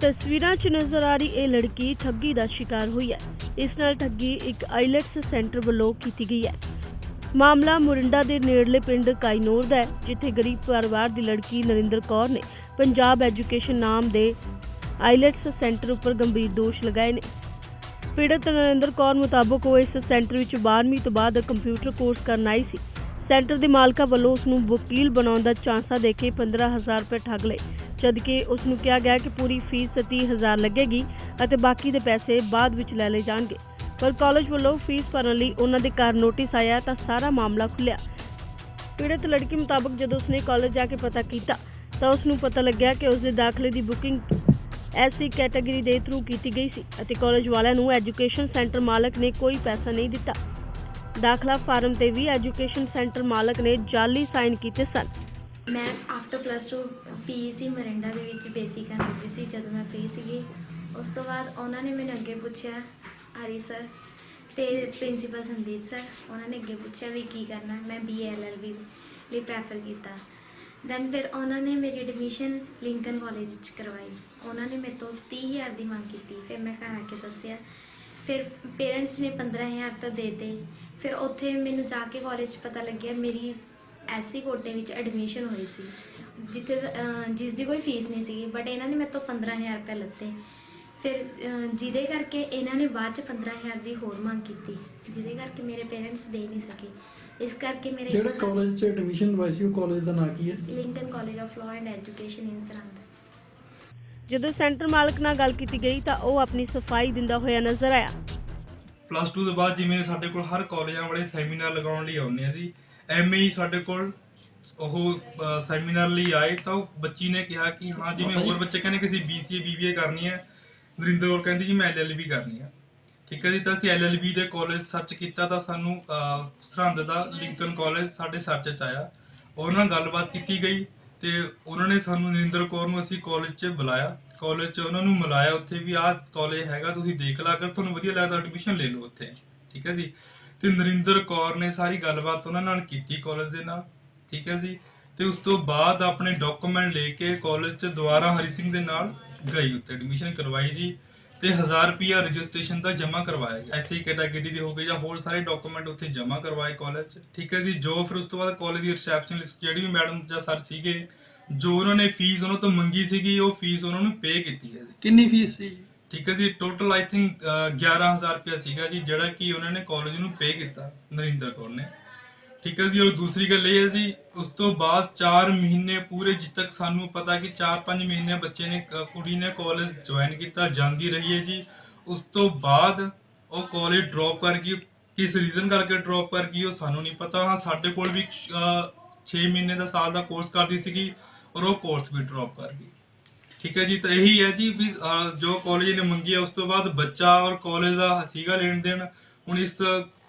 ਤਸਵੀਰਾਂ 'ਚ ਨਜ਼ਰ ਆ ਰਹੀ ਇਹ ਲੜਕੀ ਠੱਗੀ ਦਾ ਸ਼ਿਕਾਰ ਹੋਈ ਹੈ। ਇਸ ਨਾਲ ਠੱਗੀ ਇੱਕ ਆਈਲੈਟਸ ਸੈਂਟਰ ਵੱਲੋਂ ਕੀਤੀ ਗਈ ਹੈ। ਮਾਮਲਾ ਮੁਰਿੰਡਾ ਦੇ ਨੇੜਲੇ ਪਿੰਡ ਕਾਈਨੌਰ ਦਾ ਹੈ, ਜਿੱਥੇ ਗਰੀਬ ਪਰਿਵਾਰ ਦੀ ਲੜਕੀ ਨਰਿੰਦਰ ਕੌਰ ਨੇ ਪੰਜਾਬ ਐਜੂਕੇਸ਼ਨ ਨਾਮ ਦੇ ਆਈਲੈਟਸ ਸੈਂਟਰ ਉੱਪਰ ਗੰਭੀਰ ਦੋਸ਼ ਲਗਾਏ ਨੇ। ਪੀੜਤ ਨਰਿੰਦਰ ਕੌਰ ਮੁਤਾਬਕ ਉਹ ਇਸ ਸੈਂਟਰ ਵਿੱਚ 12ਵੀਂ ਤੋਂ ਬਾਅਦ ਕੰਪਿਊਟਰ ਕੋਰਸ ਕਰਨ ਆਈ ਸੀ। ਸੈਂਟਰ ਦੇ ਮਾਲਕਾਂ ਵੱਲੋਂ ਉਸ ਨੂੰ ਵਕੀਲ ਬਣਾਉਣ ਦਾ ਚਾਂਸਾ ਦੇ ਕੇ 15000 ਰੁਪਏ ਠੱਗ ਲਏ। ਜਦਕਿ ਉਸ ਨੂੰ ਕਿਹਾ ਗਿਆ ਕਿ ਪੂਰੀ ਫੀਸ 30000 ਲੱਗੇਗੀ ਅਤੇ ਬਾਕੀ ਦੇ ਪੈਸੇ ਬਾਅਦ ਵਿੱਚ ਲੈ ਲਏ ਜਾਣਗੇ। ਪਰ ਕਾਲਜ ਵੱਲੋਂ ਫੀਸ ਭਰਨ ਲਈ ਉਹਨਾਂ ਦੇ ਘਰ ਨੋਟਿਸ ਆਇਆ ਤਾਂ ਸਾਰਾ ਮਾਮਲਾ ਖੁੱਲਿਆ ਪੀੜਤ ਲੜਕੀ ਮੁਤਾਬਕ ਜਦੋਂ ਉਸਨੇ ਕਾਲਜ ਜਾ ਕੇ ਪਤਾ ਕੀਤਾ ਤਾਂ ਉਸ ਨੂੰ ਪਤਾ ਲੱਗਿਆ ਕਿ ਉਸ ਦੇ ਦਾਖਲੇ ਦੀ ਬੁਕਿੰਗ ਐਸਸੀ ਕੈਟਾਗਰੀ ਦੇ ਥਰੂ ਕੀਤੀ ਗਈ ਸੀ ਅਤੇ ਕਾਲਜ ਵਾਲਿਆਂ ਨੂੰ ਐਜੂਕੇਸ਼ਨ ਸੈਂਟਰ ਮਾਲਕ ਨੇ ਕੋਈ ਪੈਸਾ ਨਹੀਂ ਦਿੱਤਾ। ਦਾਖਲਾ ਫਾਰਮ ਤੇ ਵੀ ਐਜੂਕੇਸ਼ਨ ਸੈਂਟਰ ਮਾਲਕ ਨੇ ਜਾਲੀ ਸਾਈਨ ਕੀਤੇ ਸਨ। ਮੈਂ ਆਫਟਰ ਪਲੱਸ 2 ਪੀਈਸੀ ਮਰਿੰਡਾ ਦੇ ਵਿੱਚ ਬੇਸਿਕ ਕਰਦੀ ਸੀ, ਜਦੋਂ ਮੈਂ ਫ੍ਰੀ ਸੀਗੀ। ਉਸ ਤੋਂ ਬਾਅਦ ਉਹਨਾਂ ਨੇ ਮੈਨੂੰ ਅੱਗੇ ਪੁੱਛਿਆ ਹਰੀ ਸਰ ਤੇ ਪ੍ਰਿੰਸੀਪਲ ਸੰਦੀਪ ਸਰ ਉਹਨਾਂ ਨੇ ਅੱਗੇ ਪੁੱਛਿਆ ਵੀ ਕੀ ਕਰਨਾ, ਮੈਂ ਬੀਐਲਐਲਬੀ ਲਈ ਪ੍ਰੈਫਰ ਕੀਤਾ। ਦੈਨ ਫਿਰ ਉਹਨਾਂ ਨੇ ਮੇਰੀ ਐਡਮਿਸ਼ਨ ਲਿੰਕਨ ਕਾਲਜ ਵਿੱਚ ਕਰਵਾਈ। ਉਹਨਾਂ ਨੇ ਮੇਰੇ ਤੋਂ 30000 ਦੀ ਮੰਗ ਕੀਤੀ, ਫਿਰ ਮੈਂ ਘਰ ਆ ਕੇ ਦੱਸਿਆ। ਫਿਰ ਪੇਰੈਂਟਸ ਨੇ 15000 ਤਾਂ ਦੇਤੇ। ਫਿਰ ਉੱਥੇ ਮੈਨੂੰ ਜਾ ਕੇ ਕਾਲਜ 'ਚ ਪਤਾ ਲੱਗਿਆ, ਮੇਰੀ ਐਸਸੀ ਕੋਟੇ ਵਿੱਚ ਐਡਮਿਸ਼ਨ ਹੋਈ ਸੀ। ਜਿੱਥੇ ਅਹ, ਜਿਸ ਦੀ ਕੋਈ ਫੀਸ ਨਹੀਂ ਸੀਗੀ ਬਟ ਇਹਨਾਂ ਨੇ ਮੇਰੇ ਤੋਂ 15000 ਰੁਪਏ ਲੱਤੇ। ਫਿਰ ਅਹ, ਜਿਹਦੇ ਕਰਕੇ ਇਹਨਾਂ ਨੇ ਬਾਅਦ ਚ 15000 ਦੀ ਹੋਰ ਮੰਗ ਕੀਤੀ। ਜਿਹਦੇ ਕਰਕੇ ਮੇਰੇ ਪੇਰੈਂਟਸ ਦੇ ਨਹੀਂ ਸਕੇ। ਇਸ ਕਰਕੇ ਮੇਰੇ ਜਿਹੜੇ ਕਾਲਜ 'ਚ ਐਡਮਿਸ਼ਨ ਲਵਾਈ ਸੀ ਉਹ ਕਾਲਜ ਦਾ ਨਾਂ ਕੀ ਹੈ? Lincoln college of law and education in Sirhind ਜਦੋਂ ਸੈਂਟਰ ਮਾਲਕ ਨਾਲ ਗੱਲ ਕੀਤੀ ਗਈ ਤਾਂ ਉਹ ਆਪਣੀ ਸਫ਼ਾਈ ਦਿੰਦਾ ਹੋਇਆ ਨਜ਼ਰ ਆਇਆ। ਪਲੱਸ 2 ਤੋਂ ਬਾਅਦ ਜਿਵੇਂ ਸਾਡੇ ਕੋਲ ਹਰ ਕਾਲਜਾਂ ਵਾਲੇ ਸੈਮੀਨਾਰ ਲਗਾਉਣ ਲਈ ਆਉਂਦੇ ਆ ਸੀ ਐਵੇਂ ਹੀ ਸਾਡੇ ਕੋਲ ਉਹ ਸੈਮੀਨਾਰ ਲਈ ਆਏ ਤਾਂ ਉਹ ਬੱਚੀ ਨੇ ਕਿਹਾ ਕਿ ਹਾਂ ਜਿਵੇਂ ਹੋਰ ਬੱਚੇ ਕਹਿੰਦੇ ਕਿ ਅਸੀਂ BCA BBA ਕਰਨੀ ਹੈ ਨਰਿੰਦਰ ਕੌਰ ਕਹਿੰਦੀ ਜੀ ਮੈਂ LLB ਕਰਨੀ ਹੈ ਠੀਕ ਹੈ ਜੀ ਤਾਂ ਅਸੀਂ LLB ਦੇ ਕਾਲਜ ਸਰਚ ਕੀਤਾ ਤਾਂ ਸਾਨੂੰ ਸਰਹੰਦ ਦਾ ਲਿੰਕਨ ਕਾਲਜ ਸਾਡੇ ਸਰਚ 'ਚ ਆਇਆ। ਉਹਨਾਂ ਨਾਲ ਗੱਲਬਾਤ ਕੀਤੀ ਗਈ ਤੇ ਉਹਨਾਂ ਨੇ ਸਾਨੂੰ ਨਰਿੰਦਰ ਕੌਰ ਨੂੰ ਅਸੀਂ ਕਾਲਜ 'ਚ ਬੁਲਾਇਆ। ਕਾਲਜ 'ਚ ਉਹਨਾਂ ਨੂੰ ਮਿਲਾਇਆ ਉੱਥੇ ਵੀ ਆਹ ਕਾਲਜ ਹੈਗਾ ਤੁਸੀਂ ਦੇਖ ਲਾ ਅਗਰ ਤੁਹਾਨੂੰ ਵਧੀਆ ਲੱਗਦਾ ਐਡਮਿਸ਼ਨ ਲੈ ਲਓ ਉੱਥੇ। ਠੀਕ ਹੈ ਜੀ। ਤੇ ਨਰਿੰਦਰ ਕੌਰ ਨੇ ਸਾਰੀ ਗੱਲਬਾਤ ਉਹਨਾਂ ਨਾਲ ਕੀਤੀ ਕਾਲਜ ਦੇ ਨਾਲ, ਠੀਕ ਹੈ ਜੀ? ਤੇ ਉਸ ਤੋਂ ਬਾਅਦ ਆਪਣੇ ਡਾਕੂਮੈਂਟ ਲੈ ਕੇ ਕਾਲਜ 'ਚ ਦੁਬਾਰਾ ਹਰੀ ਸਿੰਘ ਦੇ ਨਾਲ ਗਈ, ਉੱਥੇ ਐਡਮਿਸ਼ਨ ਕਰਵਾਈ ਜੀ ਤੇ 1000 ਰੁਪਿਆ ਰਜਿਸਟ੍ਰੇਸ਼ਨ ਦਾ ਜਮ੍ਹਾਂ ਕਰਵਾਇਆ ਗਿਆ ਐਸੀ ਕੈਟਾਗਰੀ ਦੇ ਹੋ ਗਏ ਜਾਂ ਹੋਰ ਸਾਰੇ ਡਾਕੂਮੈਂਟ ਉੱਥੇ ਜਮ੍ਹਾਂ ਕਰਵਾਏ ਕਾਲਜ 'ਚ, ਠੀਕ ਹੈ ਜੀ? ਜੋ ਫਿਰ ਉਸ ਤੋਂ ਬਾਅਦ ਕਾਲਜ ਦੀ ਰਿਸੈਪਸ਼ਨਲਿਸਟ ਜਿਹੜੀ ਵੀ ਮੈਡਮ ਜਾਂ ਸਰ ਸੀਗੇ, ਜੋ ਉਹਨਾਂ ਨੇ ਫੀਸ ਉਹਨਾਂ ਤੋਂ ਮੰਗੀ ਸੀਗੀ, ਉਹ ਫੀਸ ਉਹਨਾਂ ਨੂੰ ਪੇ ਕੀਤੀ ਹੈ ਕਿੰਨੀ ਫੀਸ ਸੀ? ਠੀਕ ਹੈ ਜੀ ਟੋਟਲ ਆਈ ਥਿੰਕ 11000 ਰੁਪਇਆ ਸੀਗਾ ਜੀ, ਜਿਹੜਾ ਕਿ ਉਹਨਾਂ ਨੇ ਕਾਲਜ ਨੂੰ ਪੇ ਕੀਤਾ, ਨਰਿੰਦਰ ਕੌਰ ਨੇ। ਠੀਕ ਹੈ ਜੀ, ਔਰ ਦੂਸਰੀ ਗੱਲ ਇਹ ਹੈ ਜੀ, ਉਸ ਤੋਂ ਬਾਅਦ 4 ਮਹੀਨੇ ਪੂਰੇ ਜਿੱਦ ਸਾਨੂੰ ਪਤਾ ਕਿ 4-5 ਮਹੀਨੇ ਬੱਚੇ ਨੇ ਕੁੜੀ ਨੇ ਕਾਲਜ ਜੁਆਇਨ ਕੀਤਾ, ਜਾਂਦੀ ਰਹੀ ਹੈ ਜੀ। ਉਸ ਤੋਂ ਬਾਅਦ ਉਹ ਕਾਲਜ ਡ੍ਰੌਪ ਕਰ ਗਈ। ਕਿਸ ਰੀਜ਼ਨ ਕਰਕੇ ਡ੍ਰੌਪ ਕਰ ਗਈ ਉਹ ਸਾਨੂੰ ਨਹੀਂ ਪਤਾ। ਹਾਂ, ਸਾਡੇ ਕੋਲ ਵੀ 6 ਮਹੀਨੇ ਦਾ ਸਾਲ ਦਾ ਕੋਰਸ ਕਰਦੀ ਸੀਗੀ, ਔਰ ਉਹ ਕੋਰਸ ਵੀ ਡ੍ਰੌਪ ਕਰ ਗਈ। ਠੀਕ ਹੈ ਜੀ ਤਾਂ ਇਹੀ ਹੈ ਜੀ ਵੀ ਅਹ, ਜੋ ਕਾਲਜ ਨੇ ਮੰਗੀ ਹੈ ਉਸ ਤੋਂ ਬਾਅਦ ਬੱਚਾ ਔਰ ਕਾਲਜ ਦਾ ਸੀਗਾ ਲੈਣ ਦੇਣ ਹੁਣ ਇਸ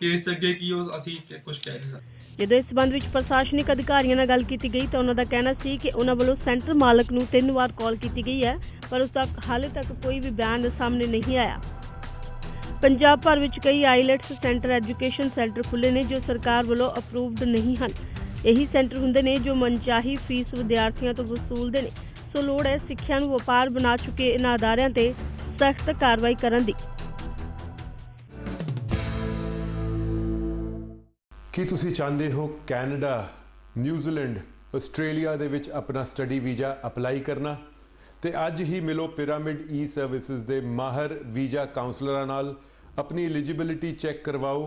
ਕੇਸ ਅੱਗੇ ਕੀ ਉਹ ਅਸੀਂ ਕੁਝ ਕਹਿ ਨਹੀਂ ਸਕਦੇ। ਜਦੋਂ ਇਸ ਸੰਬੰਧ ਵਿੱਚ ਪ੍ਰਸ਼ਾਸਨਿਕ ਅਧਿਕਾਰੀਆਂ ਨਾਲ ਗੱਲ ਕੀਤੀ ਗਈ ਤਾਂ ਉਹਨਾਂ ਦਾ ਕਹਿਣਾ ਸੀ ਕਿ ਉਹਨਾਂ ਵੱਲੋਂ ਸੈਂਟਰ ਮਾਲਕ ਨੂੰ ਤਿੰਨ ਵਾਰ ਕਾਲ ਕੀਤੀ ਗਈ ਹੈ ਪਰ ਉਸ ਤੱਕ ਹਾਲੇ ਤੱਕ ਕੋਈ ਵੀ ਬਿਆਨ ਸਾਹਮਣੇ ਨਹੀਂ ਆਇਆ। ਪੰਜਾਬ ਭਰ ਵਿੱਚ ਕਈ ਆਈਲੈਟਸ ਸੈਂਟਰ ਐਜੂਕੇਸ਼ਨ ਸੈਂਟਰ ਖੁੱਲੇ ਨੇ ਜੋ ਸਰਕਾਰ ਵੱਲੋਂ ਅਪਰੂਵਡ ਨਹੀਂ ਹਨ। ਇਹੀ ਸੈਂਟਰ ਹੁੰਦੇ ਨੇ ਜੋ ਮਨਚਾਹੀ ਫੀਸ ਵਿਦਿਆਰਥੀਆਂ ਤੋਂ ਵਸੂਲਦੇ ਨੇ। ਸੋ ਲੋੜ ਹੈ ਸਿੱਖਿਆ ਨੂੰ ਵਪਾਰ ਬਣਾ ਚੁੱਕੇ ਇਹਨਾਂ ਅਦਾਰਿਆਂ ਤੇ ਸਖਤ ਕਾਰਵਾਈ ਕਰਨ ਦੀ। ਕੀ ਤੁਸੀਂ ਚਾਹੁੰਦੇ ਹੋ ਕੈਨੇਡਾ, ਨਿਊਜ਼ੀਲੈਂਡ, ਆਸਟ੍ਰੇਲੀਆ ਦੇ ਵਿੱਚ ਆਪਣਾ ਸਟੱਡੀ ਵੀਜ਼ਾ ਅਪਲਾਈ ਕਰਨਾ? ਤੇ ਅੱਜ ਹੀ ਮਿਲੋ ਪਿਰਾਮਿਡ ਈ ਸਰਵਿਸਿਜ਼ ਦੇ ਮਾਹਰ ਵੀਜ਼ਾ ਕਾਉਂਸਲਰਾਂ ਨਾਲ। ਆਪਣੀ ਐਲੀਜੀਬਿਲਿਟੀ ਚੈੱਕ ਕਰਵਾਓ